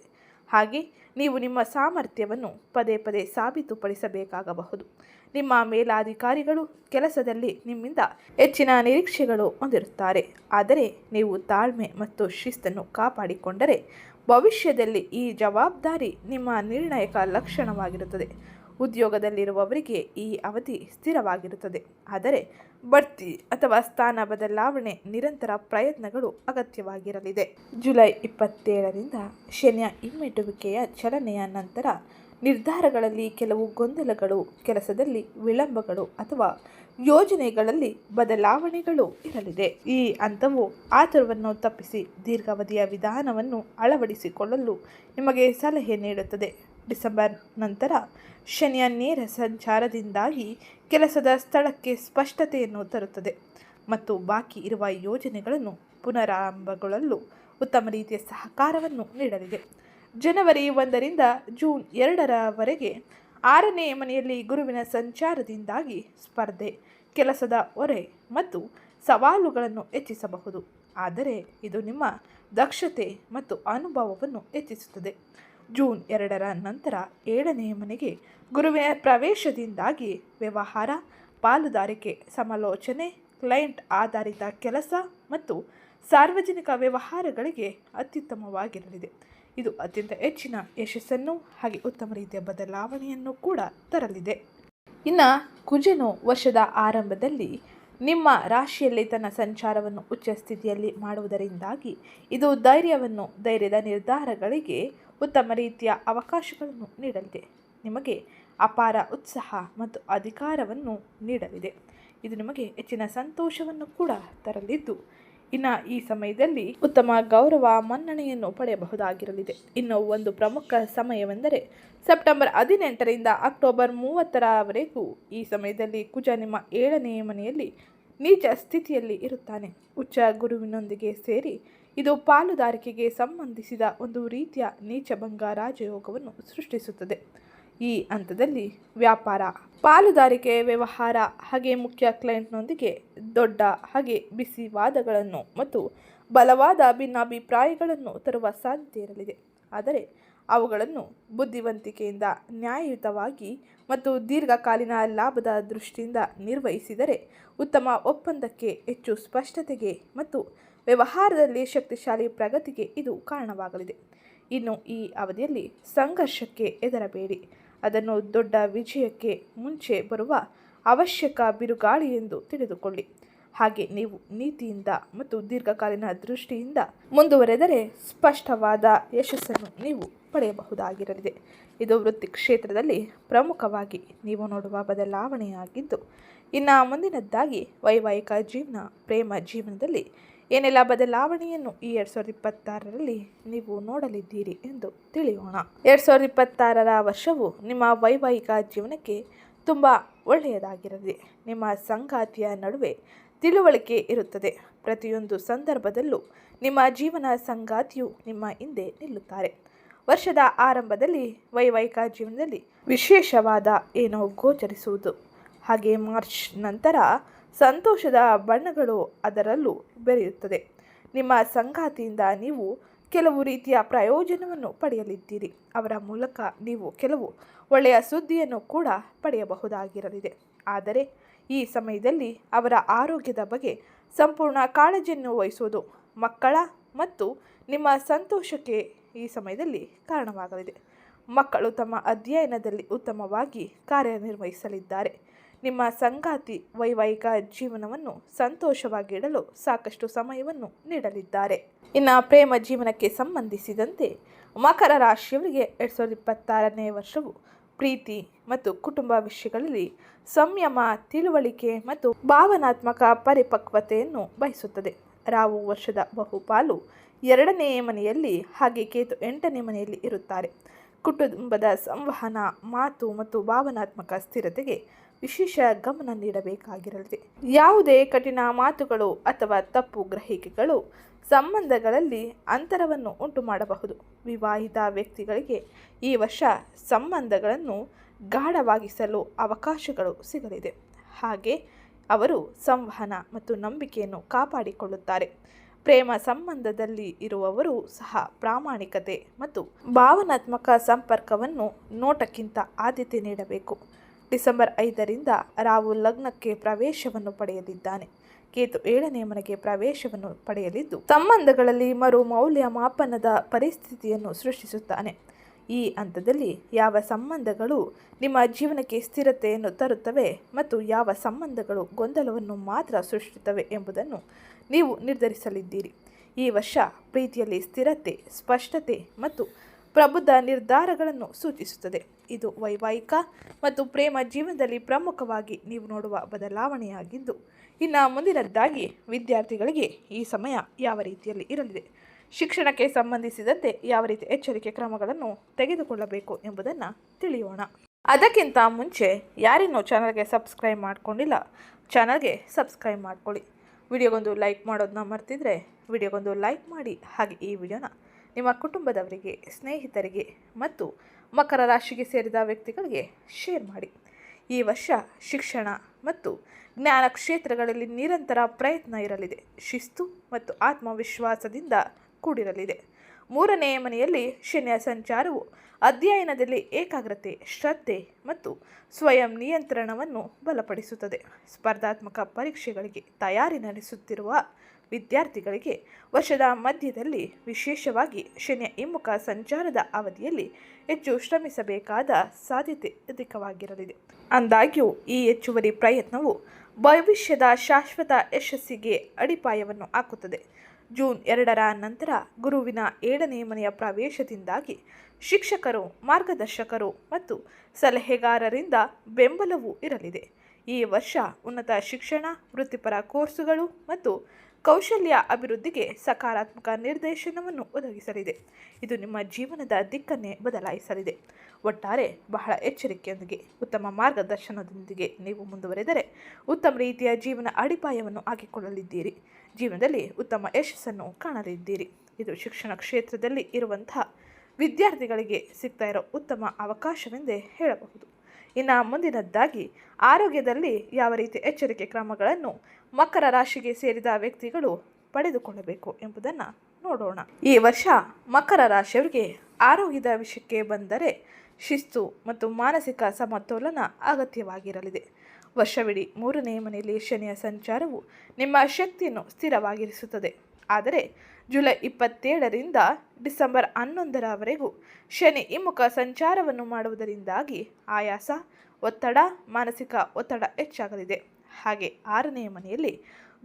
ಹಾಗೆ ನೀವು ನಿಮ್ಮ ಸಾಮರ್ಥ್ಯವನ್ನು ಪದೇ ಪದೇ ಸಾಬೀತುಪಡಿಸಬೇಕಾಗಬಹುದು. ನಿಮ್ಮ ಮೇಲಾಧಿಕಾರಿಗಳು ಕೆಲಸದಲ್ಲಿ ನಿಮ್ಮಿಂದ ಹೆಚ್ಚಿನ ನಿರೀಕ್ಷೆಗಳು ಹೊಂದಿರುತ್ತಾರೆ. ಆದರೆ ನೀವು ತಾಳ್ಮೆ ಮತ್ತು ಶಿಸ್ತನ್ನು ಕಾಪಾಡಿಕೊಂಡರೆ ಭವಿಷ್ಯದಲ್ಲಿ ಈ ಜವಾಬ್ದಾರಿ ನಿಮ್ಮ ನಿರ್ಣಾಯಕ ಲಕ್ಷಣವಾಗಿರುತ್ತದೆ. ಉದ್ಯೋಗದಲ್ಲಿರುವವರಿಗೆ ಈ ಅವಧಿ ಸ್ಥಿರವಾಗಿರುತ್ತದೆ. ಆದರೆ ಬಡ್ತಿ ಅಥವಾ ಸ್ಥಾನ ಬದಲಾವಣೆ ನಿರಂತರ ಪ್ರಯತ್ನಗಳು ಅಗತ್ಯವಾಗಿರಲಿದೆ. ಜುಲೈ ಇಪ್ಪತ್ತೇಳರಿಂದ ಶನಿಯ ಹಿಮ್ಮೆಟ್ಟುವಿಕೆಯ ಚಲನೆಯ ನಂತರ ನಿರ್ಧಾರಗಳಲ್ಲಿ ಕೆಲವು ಗೊಂದಲಗಳು, ಕೆಲಸದಲ್ಲಿ ವಿಳಂಬಗಳು ಅಥವಾ ಯೋಜನೆಗಳಲ್ಲಿ ಬದಲಾವಣೆಗಳು ಇರಲಿದೆ. ಈ ಹಂತವು ಆತುರವನ್ನು ತಪ್ಪಿಸಿ ದೀರ್ಘಾವಧಿಯ ವಿಧಾನವನ್ನು ಅಳವಡಿಸಿಕೊಳ್ಳಲು ನಿಮಗೆ ಸಲಹೆ ನೀಡುತ್ತದೆ. ಡಿಸೆಂಬರ್ ನಂತರ ಶನಿಯ ನೇರ ಸಂಚಾರದಿಂದಾಗಿ ಕೆಲಸದ ಸ್ಥಳಕ್ಕೆ ಸ್ಪಷ್ಟತೆಯನ್ನು ತರುತ್ತದೆ ಮತ್ತು ಬಾಕಿ ಇರುವ ಯೋಜನೆಗಳನ್ನು ಪುನರಾರಂಭಗೊಳ್ಳಲು ಉತ್ತಮ ರೀತಿಯ ಸಹಕಾರವನ್ನು ನೀಡಲಿದೆ. ಜನವರಿ ಒಂದರಿಂದ ಜೂನ್ ಎರಡರವರೆಗೆ ಆರನೇ ಮನೆಯಲ್ಲಿ ಗುರುವಿನ ಸಂಚಾರದಿಂದಾಗಿ ಸ್ಪರ್ಧೆ, ಕೆಲಸದ ಹೊರೆ ಮತ್ತು ಸವಾಲುಗಳನ್ನು ಹೆಚ್ಚಿಸಬಹುದು. ಆದರೆ ಇದು ನಿಮ್ಮ ದಕ್ಷತೆ ಮತ್ತು ಅನುಭವವನ್ನು ಹೆಚ್ಚಿಸುತ್ತದೆ. ಜೂನ್ ಎರಡರ ನಂತರ ಏಳನೇ ಮನೆಗೆ ಗುರುವಿನ ಪ್ರವೇಶದಿಂದಾಗಿ ವ್ಯವಹಾರ, ಪಾಲುದಾರಿಕೆ, ಸಮಾಲೋಚನೆ, ಕ್ಲೈಂಟ್ ಆಧಾರಿತ ಕೆಲಸ ಮತ್ತು ಸಾರ್ವಜನಿಕ ವ್ಯವಹಾರಗಳಿಗೆ ಅತ್ಯುತ್ತಮವಾಗಿರಲಿದೆ. ಇದು ಅತ್ಯಂತ ಹೆಚ್ಚಿನ ಯಶಸ್ಸನ್ನು ಹಾಗೆ ಉತ್ತಮ ರೀತಿಯ ಬದಲಾವಣೆಯನ್ನು ಕೂಡ ತರಲಿದೆ. ಇನ್ನು ಕುಜನು ವರ್ಷದ ಆರಂಭದಲ್ಲಿ ನಿಮ್ಮ ರಾಶಿಯಲ್ಲಿ ತನ್ನ ಸಂಚಾರವನ್ನು ಉಚ್ಚ ಸ್ಥಿತಿಯಲ್ಲಿ ಮಾಡುವುದರಿಂದಾಗಿ ಇದು ಧೈರ್ಯವನ್ನು, ಧೈರ್ಯದ ನಿರ್ಧಾರಗಳಿಗೆ ಉತ್ತಮ ರೀತಿಯ ಅವಕಾಶಗಳನ್ನು ನೀಡಲಿದೆ. ನಿಮಗೆ ಅಪಾರ ಉತ್ಸಾಹ ಮತ್ತು ಅಧಿಕಾರವನ್ನು ನೀಡಲಿದೆ. ಇದು ನಿಮಗೆ ಹೆಚ್ಚಿನ ಸಂತೋಷವನ್ನು ಕೂಡ ತರಲಿದ್ದು ಇನ್ನು ಈ ಸಮಯದಲ್ಲಿ ಉತ್ತಮ ಗೌರವ ಮನ್ನಣೆಯನ್ನು ಪಡೆಯಬಹುದಾಗಿರಲಿದೆ. ಇನ್ನು ಒಂದು ಪ್ರಮುಖ ಸಮಯವೆಂದರೆ ಸೆಪ್ಟೆಂಬರ್ ಹದಿನೆಂಟರಿಂದ ಅಕ್ಟೋಬರ್ ಮೂವತ್ತರವರೆಗೂ ಈ ಸಮಯದಲ್ಲಿ ಕುಜ ನಿಮ್ಮ ಏಳನೆಯ ಮನೆಯಲ್ಲಿ ನೀಚ ಸ್ಥಿತಿಯಲ್ಲಿ ಇರುತ್ತಾನೆ. ಉಚ್ಚ ಗುರುವಿನೊಂದಿಗೆ ಸೇರಿ ಇದು ಪಾಲುದಾರಿಕೆಗೆ ಸಂಬಂಧಿಸಿದ ಒಂದು ರೀತಿಯ ನೀಚ ಬಂಗಾರ ರಾಜಯೋಗವನ್ನು ಸೃಷ್ಟಿಸುತ್ತದೆ. ಈ ಹಂತದಲ್ಲಿ ವ್ಯಾಪಾರ, ಪಾಲುದಾರಿಕೆ ವ್ಯವಹಾರ ಹಾಗೆ ಮುಖ್ಯ ಕ್ಲೈಂಟ್ನೊಂದಿಗೆ ದೊಡ್ಡ ಹಾಗೆ ಬಿಸಿ ವಾದಗಳನ್ನು ಮತ್ತು ಬಲವಾದ ಭಿನ್ನಾಭಿಪ್ರಾಯಗಳನ್ನು ತರುವ ಸಾಧ್ಯತೆ ಇರಲಿದೆ. ಆದರೆ ಅವುಗಳನ್ನು ಬುದ್ಧಿವಂತಿಕೆಯಿಂದ, ನ್ಯಾಯಯುತವಾಗಿ ಮತ್ತು ದೀರ್ಘಕಾಲೀನ ಲಾಭದ ದೃಷ್ಟಿಯಿಂದ ನಿರ್ವಹಿಸಿದರೆ ಉತ್ತಮ ಒಪ್ಪಂದಕ್ಕೆ ಹೆಚ್ಚು ಸ್ಪಷ್ಟತೆಗೆ ಮತ್ತು ವ್ಯವಹಾರದಲ್ಲಿ ಶಕ್ತಿಶಾಲಿ ಪ್ರಗತಿಗೆ ಇದು ಕಾರಣವಾಗಲಿದೆ. ಇನ್ನು ಈ ಅವಧಿಯಲ್ಲಿ ಸಂಘರ್ಷಕ್ಕೆ ಹೆದರಬೇಡಿ. ಅದನ್ನು ದೊಡ್ಡ ವಿಜಯಕ್ಕೆ ಮುಂಚೆ ಬರುವ ಅವಶ್ಯಕ ಬಿರುಗಾಳಿ ಎಂದು ತಿಳಿದುಕೊಳ್ಳಿ. ಹಾಗೆ ನೀವು ನೀತಿಯಿಂದ ಮತ್ತು ದೀರ್ಘಕಾಲೀನ ದೃಷ್ಟಿಯಿಂದ ಮುಂದುವರೆದರೆ ಸ್ಪಷ್ಟವಾದ ಯಶಸ್ಸನ್ನು ನೀವು ಪಡೆಯಬಹುದಾಗಿರಲಿದೆ. ಇದು ವೃತ್ತಿ ಕ್ಷೇತ್ರದಲ್ಲಿ ಪ್ರಮುಖವಾಗಿ ನೀವು ನೋಡುವ ಬದಲಾವಣೆಯಾಗಿದ್ದು, ಇನ್ನು ಮುಂದಿನದ್ದಾಗಿ ವೈವಾಹಿಕ ಜೀವನ, ಪ್ರೇಮ ಜೀವನದಲ್ಲಿ ಏನೆಲ್ಲ ಬದಲಾವಣೆಯನ್ನು ಈ ಎರಡು ಸಾವಿರದ ಇಪ್ಪತ್ತಾರರಲ್ಲಿ ನೀವು ನೋಡಲಿದ್ದೀರಿ ಎಂದು ತಿಳಿಯೋಣ. ಎರಡು ಸಾವಿರದ ಇಪ್ಪತ್ತಾರರ ವರ್ಷವು ನಿಮ್ಮ ವೈವಾಹಿಕ ಜೀವನಕ್ಕೆ ತುಂಬ ಒಳ್ಳೆಯದಾಗಿರಲಿ. ನಿಮ್ಮ ಸಂಗಾತಿಯ ನಡುವೆ ತಿಳುವಳಿಕೆ ಇರುತ್ತದೆ. ಪ್ರತಿಯೊಂದು ಸಂದರ್ಭದಲ್ಲೂ ನಿಮ್ಮ ಜೀವನ ಸಂಗಾತಿಯು ನಿಮ್ಮ ಹಿಂದೆ ನಿಲ್ಲುತ್ತಾರೆ. ವರ್ಷದ ಆರಂಭದಲ್ಲಿ ವೈವಾಹಿಕ ಜೀವನದಲ್ಲಿ ವಿಶೇಷವಾದ ಏನೋ ಗೋಚರಿಸುವುದು. ಹಾಗೆ ಮಾರ್ಚ್ ನಂತರ ಸಂತೋಷದ ಬಣ್ಣಗಳು ಅದರಲ್ಲೂ ಬೆರೆಯುತ್ತದೆ. ನಿಮ್ಮ ಸಂಗಾತಿಯಿಂದ ನೀವು ಕೆಲವು ರೀತಿಯ ಪ್ರಯೋಜನವನ್ನು ಪಡೆಯಲಿದ್ದೀರಿ. ಅವರ ಮೂಲಕ ನೀವು ಕೆಲವು ಒಳ್ಳೆಯ ಸುದ್ದಿಯನ್ನು ಕೂಡ ಪಡೆಯಬಹುದಾಗಿರಲಿದೆ. ಆದರೆ ಈ ಸಮಯದಲ್ಲಿ ಅವರ ಆರೋಗ್ಯದ ಬಗ್ಗೆ ಸಂಪೂರ್ಣ ಕಾಳಜಿಯನ್ನು ವಹಿಸುವುದು ಮಕ್ಕಳ ಮತ್ತು ನಿಮ್ಮ ಸಂತೋಷಕ್ಕೆ ಈ ಸಮಯದಲ್ಲಿ ಕಾರಣವಾಗಲಿದೆ. ಮಕ್ಕಳು ತಮ್ಮ ಅಧ್ಯಯನದಲ್ಲಿ ಉತ್ತಮವಾಗಿ ಕಾರ್ಯನಿರ್ವಹಿಸಲಿದ್ದಾರೆ. ನಿಮ್ಮ ಸಂಗಾತಿ ವೈವಾಹಿಕ ಜೀವನವನ್ನು ಸಂತೋಷವಾಗಿಡಲು ಸಾಕಷ್ಟು ಸಮಯವನ್ನು ನೀಡಲಿದ್ದಾರೆ. ಇನ್ನು ಪ್ರೇಮ ಜೀವನಕ್ಕೆ ಸಂಬಂಧಿಸಿದಂತೆ ಮಕರ ರಾಶಿಯವರಿಗೆ ಎರಡು ಸಾವಿರದ ಇಪ್ಪತ್ತಾರನೇ ವರ್ಷವು ಪ್ರೀತಿ ಮತ್ತು ಕುಟುಂಬ ವಿಷಯಗಳಲ್ಲಿ ಸಂಯಮ, ತಿಳುವಳಿಕೆ ಮತ್ತು ಭಾವನಾತ್ಮಕ ಪರಿಪಕ್ವತೆಯನ್ನು ಬಯಸುತ್ತದೆ. ರಾವು ವರ್ಷದ ಬಹುಪಾಲು ಎರಡನೇ ಮನೆಯಲ್ಲಿ, ಹಾಗೆ ಕೇತು ಎಂಟನೇ ಮನೆಯಲ್ಲಿ ಇರುತ್ತಾರೆ. ಕುಟುಂಬದ ಸಂವಹನ, ಮಾತು ಮತ್ತು ಭಾವನಾತ್ಮಕ ಸ್ಥಿರತೆಗೆ ವಿಶೇಷ ಗಮನ ನೀಡಬೇಕಾಗಿರಲಿದೆ. ಯಾವುದೇ ಕಠಿಣ ಮಾತುಗಳು ಅಥವಾ ತಪ್ಪು ಗ್ರಹಿಕೆಗಳು ಸಂಬಂಧಗಳಲ್ಲಿ ಅಂತರವನ್ನು ಉಂಟು ಮಾಡಬಹುದು ವಿವಾಹಿತ ವ್ಯಕ್ತಿಗಳಿಗೆ ಈ ವರ್ಷ ಸಂಬಂಧಗಳನ್ನು ಗಾಢವಾಗಿಸಲು ಅವಕಾಶಗಳು ಸಿಗಲಿದೆ. ಹಾಗೆ ಅವರು ಸಂವಹನ ಮತ್ತು ನಂಬಿಕೆಯನ್ನು ಕಾಪಾಡಿಕೊಳ್ಳುತ್ತಾರೆ. ಪ್ರೇಮ ಸಂಬಂಧದಲ್ಲಿ ಇರುವವರು ಸಹ ಪ್ರಾಮಾಣಿಕತೆ ಮತ್ತು ಭಾವನಾತ್ಮಕ ಸಂಪರ್ಕವನ್ನು ನೋಟಕ್ಕಿಂತ ಆದ್ಯತೆ ನೀಡಬೇಕು. ಡಿಸೆಂಬರ್ ಐದರಿಂದ ರಾವು ಲಗ್ನಕ್ಕೆ ಪ್ರವೇಶವನ್ನು ಪಡೆಯಲಿದ್ದಾನೆ. ಕೇತು ಏಳನೇ ಮನೆಗೆ ಪ್ರವೇಶವನ್ನು ಪಡೆಯಲಿದ್ದು, ಸಂಬಂಧಗಳಲ್ಲಿ ಮರು ಮೌಲ್ಯಮಾಪನದ ಪರಿಸ್ಥಿತಿಯನ್ನು ಸೃಷ್ಟಿಸುತ್ತಾನೆ. ಈ ಹಂತದಲ್ಲಿ ಯಾವ ಸಂಬಂಧಗಳು ನಿಮ್ಮ ಜೀವನಕ್ಕೆ ಸ್ಥಿರತೆಯನ್ನು ತರುತ್ತವೆ ಮತ್ತು ಯಾವ ಸಂಬಂಧಗಳು ಗೊಂದಲವನ್ನು ಮಾತ್ರ ಸೃಷ್ಟಿಸುತ್ತವೆ ಎಂಬುದನ್ನು ನೀವು ನಿರ್ಧರಿಸಲಿದ್ದೀರಿ. ಈ ವರ್ಷ ಪ್ರೀತಿಯಲ್ಲಿ ಸ್ಥಿರತೆ, ಸ್ಪಷ್ಟತೆ ಮತ್ತು ಪ್ರಬುದ್ಧ ನಿರ್ಧಾರಗಳನ್ನು ಸೂಚಿಸುತ್ತದೆ. ಇದು ವೈವಾಹಿಕ ಮತ್ತು ಪ್ರೇಮ ಜೀವನದಲ್ಲಿ ಪ್ರಮುಖವಾಗಿ ನೀವು ನೋಡುವ ಬದಲಾವಣೆಯಾಗಿದ್ದು, ಇನ್ನು ಮುಂದಿನದ್ದಾಗಿ ವಿದ್ಯಾರ್ಥಿಗಳಿಗೆ ಈ ಸಮಯ ಯಾವ ರೀತಿಯಲ್ಲಿ ಇರಲಿದೆ? ಶಿಕ್ಷಣಕ್ಕೆ ಸಂಬಂಧಿಸಿದಂತೆ ಯಾವ ರೀತಿ ಎಚ್ಚರಿಕೆ ಕ್ರಮಗಳನ್ನು ತೆಗೆದುಕೊಳ್ಳಬೇಕು ಎಂಬುದನ್ನು ತಿಳಿಯೋಣ. ಅದಕ್ಕಿಂತ ಮುಂಚೆ ಯಾರಿನ್ನೂ ಚಾನಲ್ಗೆ ಸಬ್ಸ್ಕ್ರೈಬ್ ಮಾಡಿಕೊಂಡಿಲ್ಲ, ಚಾನಲ್ಗೆ ಸಬ್ಸ್ಕ್ರೈಬ್ ಮಾಡ್ಕೊಳ್ಳಿ. ವಿಡಿಯೋಗೊಂದು ಲೈಕ್ ಮಾಡೋದನ್ನ ಮರ್ತಿದ್ರೆ ವಿಡಿಯೋಗೊಂದು ಲೈಕ್ ಮಾಡಿ. ಹಾಗೆ ಈ ವಿಡಿಯೋನ ನಿಮ್ಮ ಕುಟುಂಬದವರಿಗೆ, ಸ್ನೇಹಿತರಿಗೆ ಮತ್ತು ಮಕರ ರಾಶಿಗೆ ಸೇರಿದ ವ್ಯಕ್ತಿಗಳಿಗೆ ಶೇರ್ ಮಾಡಿ. ಈ ವರ್ಷ ಶಿಕ್ಷಣ ಮತ್ತು ಜ್ಞಾನ ಕ್ಷೇತ್ರಗಳಲ್ಲಿ ನಿರಂತರ ಪ್ರಯತ್ನ ಇರಲಿದೆ. ಶಿಸ್ತು ಮತ್ತು ಆತ್ಮವಿಶ್ವಾಸದಿಂದ ಕೂಡಿರಲಿದೆ. ಮೂರನೆಯ ಮನೆಯಲ್ಲಿ ಶನಿಯ ಸಂಚಾರವು ಅಧ್ಯಯನದಲ್ಲಿ ಏಕಾಗ್ರತೆ, ಶ್ರದ್ಧೆ ಮತ್ತು ಸ್ವಯಂ ನಿಯಂತ್ರಣವನ್ನು ಬಲಪಡಿಸುತ್ತದೆ. ಸ್ಪರ್ಧಾತ್ಮಕ ಪರೀಕ್ಷೆಗಳಿಗೆ ತಯಾರಿ ನಡೆಸುತ್ತಿರುವ ವಿದ್ಯಾರ್ಥಿಗಳಿಗೆ ವರ್ಷದ ಮಧ್ಯದಲ್ಲಿ ವಿಶೇಷವಾಗಿ ಶನಿಯ ಹಿಮ್ಮುಖ ಸಂಚಾರದ ಅವಧಿಯಲ್ಲಿ ಹೆಚ್ಚು ಶ್ರಮಿಸಬೇಕಾದ ಸಾಧ್ಯತೆ ಅಧಿಕವಾಗಿರಲಿದೆ. ಅಂದಾಗ್ಯೂ, ಈ ಹೆಚ್ಚುವರಿ ಪ್ರಯತ್ನವು ಭವಿಷ್ಯದ ಶಾಶ್ವತ ಯಶಸ್ಸಿಗೆ ಅಡಿಪಾಯವನ್ನು ಹಾಕುತ್ತದೆ. ಜೂನ್ ಎರಡರ ನಂತರ ಗುರುವಿನ ಏಳನೇ ಮನೆಯ ಪ್ರವೇಶದಿಂದಾಗಿ ಶಿಕ್ಷಕರು, ಮಾರ್ಗದರ್ಶಕರು ಮತ್ತು ಸಲಹೆಗಾರರಿಂದ ಬೆಂಬಲವೂ ಇರಲಿದೆ. ಈ ವರ್ಷ ಉನ್ನತ ಶಿಕ್ಷಣ, ವೃತ್ತಿಪರ ಕೋರ್ಸುಗಳು ಮತ್ತು ಕೌಶಲ್ಯ ಅಭಿವೃದ್ಧಿಗೆ ಸಕಾರಾತ್ಮಕ ನಿರ್ದೇಶನವನ್ನು ಒದಗಿಸಲಿದೆ. ಇದು ನಿಮ್ಮ ಜೀವನದ ದಿಕ್ಕನ್ನೇ ಬದಲಾಯಿಸಲಿದೆ. ಒಟ್ಟಾರೆ ಬಹಳ ಎಚ್ಚರಿಕೆಯೊಂದಿಗೆ, ಉತ್ತಮ ಮಾರ್ಗದರ್ಶನದೊಂದಿಗೆ ನೀವು ಮುಂದುವರೆದರೆ ಉತ್ತಮ ರೀತಿಯ ಜೀವನ ಅಡಿಪಾಯವನ್ನು ಹಾಕಿಕೊಳ್ಳಲಿದ್ದೀರಿ. ಜೀವನದಲ್ಲಿ ಉತ್ತಮ ಯಶಸ್ಸನ್ನು ಕಾಣಲಿದ್ದೀರಿ. ಇದು ಶಿಕ್ಷಣ ಕ್ಷೇತ್ರದಲ್ಲಿ ಇರುವಂತಹ ವಿದ್ಯಾರ್ಥಿಗಳಿಗೆ ಸಿಗ್ತಾ ಇರೋ ಉತ್ತಮ ಅವಕಾಶವೆಂದೇ ಹೇಳಬಹುದು. ಇನ್ನು ಮುಂದಿನದ್ದಾಗಿ, ಆರೋಗ್ಯದಲ್ಲಿ ಯಾವ ರೀತಿ ಎಚ್ಚರಿಕೆ ಕ್ರಮಗಳನ್ನು ಮಕರ ರಾಶಿಗೆ ಸೇರಿದ ವ್ಯಕ್ತಿಗಳು ಪಡೆದುಕೊಳ್ಳಬೇಕು ಎಂಬುದನ್ನು ನೋಡೋಣ. ಈ ವರ್ಷ ಮಕರ ರಾಶಿಯವರಿಗೆ ಆರೋಗ್ಯದ ವಿಷಯಕ್ಕೆ ಬಂದರೆ ಶಿಸ್ತು ಮತ್ತು ಮಾನಸಿಕ ಸಮತೋಲನ ಅಗತ್ಯವಾಗಿರಲಿದೆ. ವರ್ಷವಿಡೀ ಮೂರನೇ ಮನೆಯಲ್ಲಿ ಶನಿಯ ಸಂಚಾರವು ನಿಮ್ಮ ಶಕ್ತಿಯನ್ನು ಸ್ಥಿರವಾಗಿರಿಸುತ್ತದೆ. ಆದರೆ ಜುಲೈ ಇಪ್ಪತ್ತೇಳರಿಂದ ಡಿಸೆಂಬರ್ ಹನ್ನೊಂದರವರೆಗೂ ಶನಿ ಹಿಮ್ಮುಖ ಸಂಚಾರವನ್ನು ಮಾಡುವುದರಿಂದಾಗಿ ಆಯಾಸ, ಒತ್ತಡ, ಮಾನಸಿಕ ಒತ್ತಡ ಹೆಚ್ಚಾಗಲಿದೆ. ಹಾಗೆ ಆರನೇ ಮನೆಯಲ್ಲಿ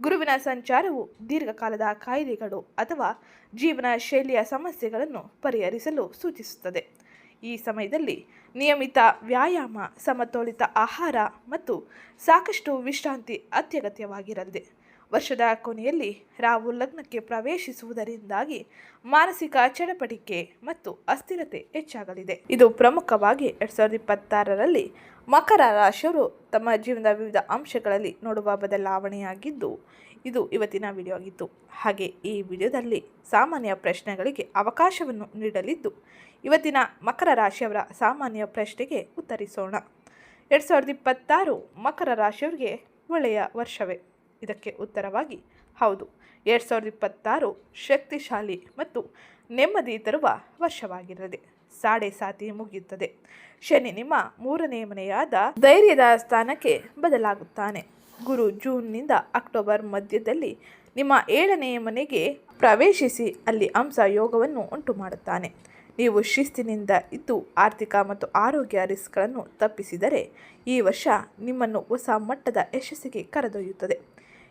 ಗುರುವಿನ ಸಂಚಾರವು ದೀರ್ಘಕಾಲದ ಕಾಯಿಲೆಗಳು ಅಥವಾ ಜೀವನ ಶೈಲಿಯ ಸಮಸ್ಯೆಗಳನ್ನು ಪರಿಹರಿಸಲು ಸೂಚಿಸುತ್ತದೆ. ಈ ಸಮಯದಲ್ಲಿ ನಿಯಮಿತ ವ್ಯಾಯಾಮ, ಸಮತೋಲಿತ ಆಹಾರ ಮತ್ತು ಸಾಕಷ್ಟು ವಿಶ್ರಾಂತಿ ಅತ್ಯಗತ್ಯವಾಗಿರಲಿದೆ. ವರ್ಷದ ಕೊನೆಯಲ್ಲಿ ರಾವು ಲಗ್ನಕ್ಕೆ ಪ್ರವೇಶಿಸುವುದರಿಂದಾಗಿ ಮಾನಸಿಕ ಚಡಪಟಿಕೆ ಮತ್ತು ಅಸ್ಥಿರತೆ ಹೆಚ್ಚಾಗಲಿದೆ. ಇದು ಪ್ರಮುಖವಾಗಿ ಎರಡ್ ಸಾವಿರದ ಇಪ್ಪತ್ತಾರರಲ್ಲಿ ಮಕರ ರಾಶಿಯವರು ತಮ್ಮ ಜೀವನದ ವಿವಿಧ ಅಂಶಗಳಲ್ಲಿ ನೋಡುವ ಬದಲಾವಣೆಯಾಗಿದ್ದು ಇದು ಇವತ್ತಿನ ವಿಡಿಯೋ ಆಗಿತ್ತು ಹಾಗೆ ಈ ವಿಡಿಯೋದಲ್ಲಿ ಸಾಮಾನ್ಯ ಪ್ರಶ್ನೆಗಳಿಗೆ ಅವಕಾಶವನ್ನು ನೀಡಲಿದ್ದು, ಇವತ್ತಿನ ಮಕರ ರಾಶಿಯವರ ಸಾಮಾನ್ಯ ಪ್ರಶ್ನೆಗೆ ಉತ್ತರಿಸೋಣ. ಎರಡು ಸಾವಿರದ ಇಪ್ಪತ್ತಾರು ಮಕರ ರಾಶಿಯವರಿಗೆ ಒಳ್ಳೆಯ ವರ್ಷವೇ? ಇದಕ್ಕೆ ಉತ್ತರವಾಗಿ, ಹೌದು, ಎರಡು ಸಾವಿರದ ಇಪ್ಪತ್ತಾರು ಶಕ್ತಿಶಾಲಿ ಮತ್ತು ನೆಮ್ಮದಿ ತರುವ ವರ್ಷವಾಗಿರಲಿದೆ ಸಾಡೆ ಸಾತಿ ಮುಗಿಯುತ್ತದೆ. ಶನಿ ನಿಮ್ಮ ಮೂರನೇ ಮನೆಯಾದ ಧೈರ್ಯದ ಸ್ಥಾನಕ್ಕೆ ಬದಲಾಗುತ್ತಾನೆ. ಗುರು ಜೂನ್ನಿಂದ ಅಕ್ಟೋಬರ್ ಮಧ್ಯದಲ್ಲಿ ನಿಮ್ಮ ಏಳನೆಯ ಮನೆಗೆ ಪ್ರವೇಶಿಸಿ ಅಲ್ಲಿ ಅಂಶ ಯೋಗವನ್ನು ಉಂಟು ಮಾಡುತ್ತಾನೆ. ನೀವು ಶಿಸ್ತಿನಿಂದ ಇದ್ದು ಆರ್ಥಿಕ ಮತ್ತು ಆರೋಗ್ಯ ರಿಸ್ಕ್ಗಳನ್ನು ತಪ್ಪಿಸಿದರೆ ಈ ವರ್ಷ ನಿಮ್ಮನ್ನು ಹೊಸ ಮಟ್ಟದ ಯಶಸ್ಸಿಗೆ ಕರೆದೊಯ್ಯುತ್ತದೆ.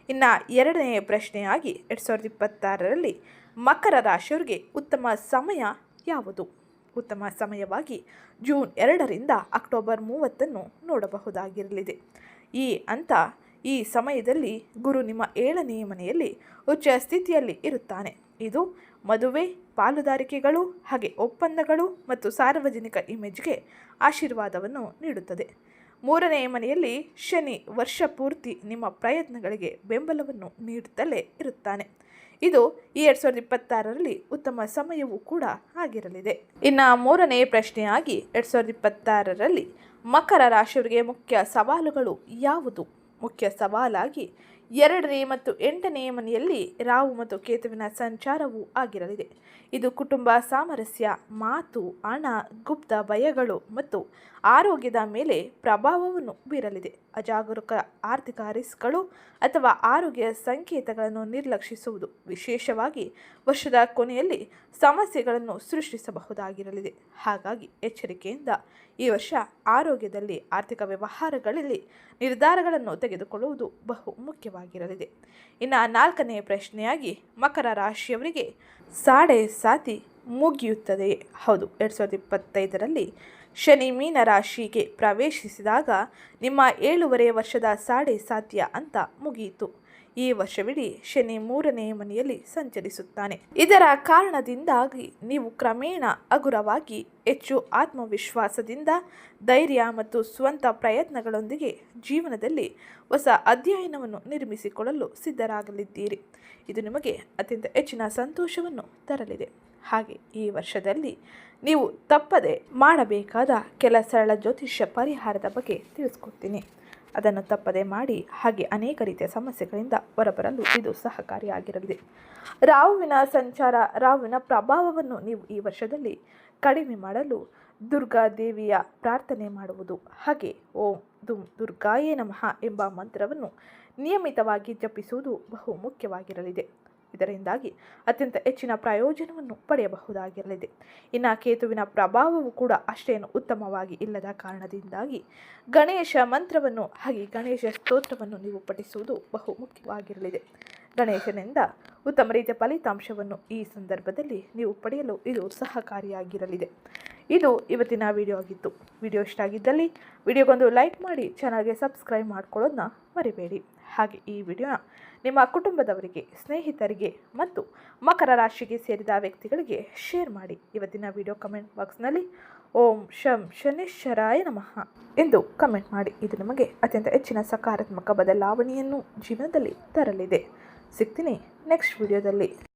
ಇನ್ನು ಎರಡನೆಯ ಪ್ರಶ್ನೆಯಾಗಿ ಎರಡು ಸಾವಿರದ ಇಪ್ಪತ್ತಾರರಲ್ಲಿ ಮಕರ ರಾಶಿಯವರಿಗೆ ಉತ್ತಮ ಸಮಯ ಯಾವುದು? ಉತ್ತಮ ಸಮಯವಾಗಿ ಜೂನ್ ಎರಡರಿಂದ ಅಕ್ಟೋಬರ್ ಮೂವತ್ತನ್ನು ನೋಡಬಹುದಾಗಿರಲಿದೆ. ಈ ಹಂತ ಈ ಸಮಯದಲ್ಲಿ ಗುರು ನಿಮ್ಮ ಏಳನೆಯ ಮನೆಯಲ್ಲಿ ಉಚ್ಚ ಸ್ಥಿತಿಯಲ್ಲಿ ಇರುತ್ತಾನೆ. ಇದು ಮದುವೆ, ಪಾಲುದಾರಿಕೆಗಳು, ಹಾಗೆ ಒಪ್ಪಂದಗಳು ಮತ್ತು ಸಾರ್ವಜನಿಕ ಇಮೇಜ್ಗೆ ಆಶೀರ್ವಾದವನ್ನು ನೀಡುತ್ತದೆ. ಮೂರನೆಯ ಮನೆಯಲ್ಲಿ ಶನಿ ವರ್ಷ ಪೂರ್ತಿ ನಿಮ್ಮ ಪ್ರಯತ್ನಗಳಿಗೆ ಬೆಂಬಲವನ್ನು ನೀಡುತ್ತಲೇ ಇರುತ್ತಾನೆ. ಇದು ಈ ಎರಡು ಸಾವಿರದ ಇಪ್ಪತ್ತಾರರಲ್ಲಿ ಉತ್ತಮ ಸಮಯವೂ ಕೂಡ ಆಗಿರಲಿದೆ. ಇನ್ನು ಮೂರನೇ ಪ್ರಶ್ನೆಯಾಗಿ, ಎರಡು ಸಾವಿರದ ಇಪ್ಪತ್ತಾರರಲ್ಲಿ ಮಕರ ರಾಶಿಯವರಿಗೆ ಮುಖ್ಯ ಸವಾಲುಗಳು ಯಾವುದು? ಮುಖ್ಯ ಸವಾಲಾಗಿ ಎರಡನೇ ಮತ್ತು ಎಂಟನೇ ಮನೆಯಲ್ಲಿ ರಾವು ಮತ್ತು ಕೇತುವಿನ ಸಂಚಾರವೂ ಆಗಿರಲಿದೆ. ಇದು ಕುಟುಂಬ ಸಾಮರಸ್ಯ, ಮಾತು, ಹಣ, ಗುಪ್ತ ಭಯಗಳು ಮತ್ತು ಆರೋಗ್ಯದ ಮೇಲೆ ಪ್ರಭಾವವನ್ನು ಬೀರಲಿದೆ. ಅಜಾಗರೂಕ ಆರ್ಥಿಕ ರಿಸ್ಕ್ಗಳು ಅಥವಾ ಆರೋಗ್ಯ ಸಂಕೇತಗಳನ್ನು ನಿರ್ಲಕ್ಷಿಸುವುದು ವಿಶೇಷವಾಗಿ ವರ್ಷದ ಕೊನೆಯಲ್ಲಿ ಸಮಸ್ಯೆಗಳನ್ನು ಸೃಷ್ಟಿಸಬಹುದಾಗಿರಲಿದೆ. ಹಾಗಾಗಿ ಎಚ್ಚರಿಕೆಯಿಂದ ಈ ವರ್ಷ ಆರೋಗ್ಯದಲ್ಲಿ, ಆರ್ಥಿಕ ವ್ಯವಹಾರಗಳಲ್ಲಿ ನಿರ್ಧಾರಗಳನ್ನು ತೆಗೆದುಕೊಳ್ಳುವುದು ಬಹು ಮುಖ್ಯವಾಗಿರಲಿದೆ ಇನ್ನು ನಾಲ್ಕನೇ ಪ್ರಶ್ನೆಯಾಗಿ ಮಕರ ರಾಶಿಯವರಿಗೆ ಸಾಡೆ ಸಾತಿ ಮುಗಿಯುತ್ತದೆ ಹೌದು, ಎರಡು ಸಾವಿರದ ಇಪ್ಪತ್ತೈದರಲ್ಲಿ ಶನಿ ಮೀನ ರಾಶಿಗೆ ಪ್ರವೇಶಿಸಿದಾಗ ನಿಮ್ಮ ಏಳೂವರೆ ವರ್ಷದ ಸಾಡೆ ಸಾತ್ಯ ಅಂತ ಮುಗಿಯಿತು. ಈ ವರ್ಷವಿಡೀ ಶನಿ ಮೂರನೇ ಮನೆಯಲ್ಲಿ ಸಂಚರಿಸುತ್ತಾನೆ. ಇದರ ಕಾರಣದಿಂದಾಗಿ ನೀವು ಕ್ರಮೇಣ ಹಗುರವಾಗಿ ಹೆಚ್ಚು ಆತ್ಮವಿಶ್ವಾಸದಿಂದ ಧೈರ್ಯ ಮತ್ತು ಸ್ವಂತ ಪ್ರಯತ್ನಗಳೊಂದಿಗೆ ಜೀವನದಲ್ಲಿ ಹೊಸ ಅಧ್ಯಯನವನ್ನು ನಿರ್ಮಿಸಿಕೊಳ್ಳಲು ಸಿದ್ಧರಾಗಲಿದ್ದೀರಿ. ಇದು ನಿಮಗೆ ಅತ್ಯಂತ ಹೆಚ್ಚಿನ ಸಂತೋಷವನ್ನು ತರಲಿದೆ. ಹಾಗೆ ಈ ವರ್ಷದಲ್ಲಿ ನೀವು ತಪ್ಪದೆ ಮಾಡಬೇಕಾದ ಕೆಲ ಸರಳ ಜ್ಯೋತಿಷ್ಯ ಪರಿಹಾರದ ಬಗ್ಗೆ ತಿಳಿಸ್ಕೊಡ್ತೀನಿ. ಅದನ್ನು ತಪ್ಪದೆ ಮಾಡಿ ಹಾಗೆ ಅನೇಕ ರೀತಿಯ ಸಮಸ್ಯೆಗಳಿಂದ ಹೊರಬರಲು ಇದು ಸಹಕಾರಿಯಾಗಿರಲಿದೆ. ರಾಹುವಿನ ಸಂಚಾರ, ರಾಹುವಿನ ಪ್ರಭಾವವನ್ನು ನೀವು ಈ ವರ್ಷದಲ್ಲಿ ಕಡಿಮೆ ಮಾಡಲು ದುರ್ಗಾ ದೇವಿಯ ಪ್ರಾರ್ಥನೆ ಮಾಡುವುದು. ಹಾಗೆ ಓಂ ದುಂ ದುರ್ಗಾಯೇ ನಮಃ ಎಂಬ ಮಂತ್ರವನ್ನು ನಿಯಮಿತವಾಗಿ ಜಪಿಸುವುದು ಬಹು ಮುಖ್ಯವಾಗಿರಲಿದೆ ಇದರಿಂದಾಗಿ ಅತ್ಯಂತ ಹೆಚ್ಚಿನ ಪ್ರಯೋಜನವನ್ನು ಪಡೆಯಬಹುದಾಗಿರಲಿದೆ. ಇನ್ನು ಕೇತುವಿನ ಪ್ರಭಾವವು ಕೂಡ ಅಷ್ಟೇನು ಉತ್ತಮವಾಗಿ ಇಲ್ಲದ ಕಾರಣದಿಂದಾಗಿ ಗಣೇಶ ಮಂತ್ರವನ್ನು ಹಾಗೆ ಗಣೇಶ ಸ್ತೋತ್ರವನ್ನು ನೀವು ಪಠಿಸುವುದು ಬಹು ಮುಖ್ಯವಾಗಿರಲಿದೆ. ಗಣೇಶನಿಂದ ಉತ್ತಮ ರೀತಿಯ ಫಲಿತಾಂಶವನ್ನು ಈ ಸಂದರ್ಭದಲ್ಲಿ ನೀವು ಪಡೆಯಲು ಇದು ಸಹಕಾರಿಯಾಗಿರಲಿದೆ. ಇದು ಇವತ್ತಿನ ವಿಡಿಯೋ ಆಗಿತ್ತು. ವಿಡಿಯೋ ಇಷ್ಟ ಆಗಿದ್ದಲ್ಲಿ ವಿಡಿಯೋಗೊಂದು ಲೈಕ್ ಮಾಡಿ ಚಾನಲ್ಗೆ ಸಬ್ಸ್ಕ್ರೈಬ್ ಮಾಡ್ಕೊಳ್ಳೋದನ್ನ ಮರಿಬೇಡಿ. ಹಾಗೆ ಈ ವಿಡಿಯೋನ ನಿಮ್ಮ ಕುಟುಂಬದವರಿಗೆ, ಸ್ನೇಹಿತರಿಗೆ ಮತ್ತು ಮಕರ ರಾಶಿಗೆ ಸೇರಿದ ವ್ಯಕ್ತಿಗಳಿಗೆ ಶೇರ್ ಮಾಡಿ. ಇವತ್ತಿನ ವಿಡಿಯೋ ಕಮೆಂಟ್ ಬಾಕ್ಸ್ನಲ್ಲಿ ಓಂ ಶಂ ಶನೇಶ್ವರಾಯ ನಮಃ ಎಂದು ಕಮೆಂಟ್ ಮಾಡಿ. ಇದು ನಿಮಗೆ ಅತ್ಯಂತ ಹೆಚ್ಚಿನ ಸಕಾರಾತ್ಮಕ ಬದಲಾವಣೆಯನ್ನು ಜೀವನದಲ್ಲಿ ತರಲಿದೆ. ಸಿಗ್ತೀನಿ ನೆಕ್ಸ್ಟ್ ವಿಡಿಯೋದಲ್ಲಿ.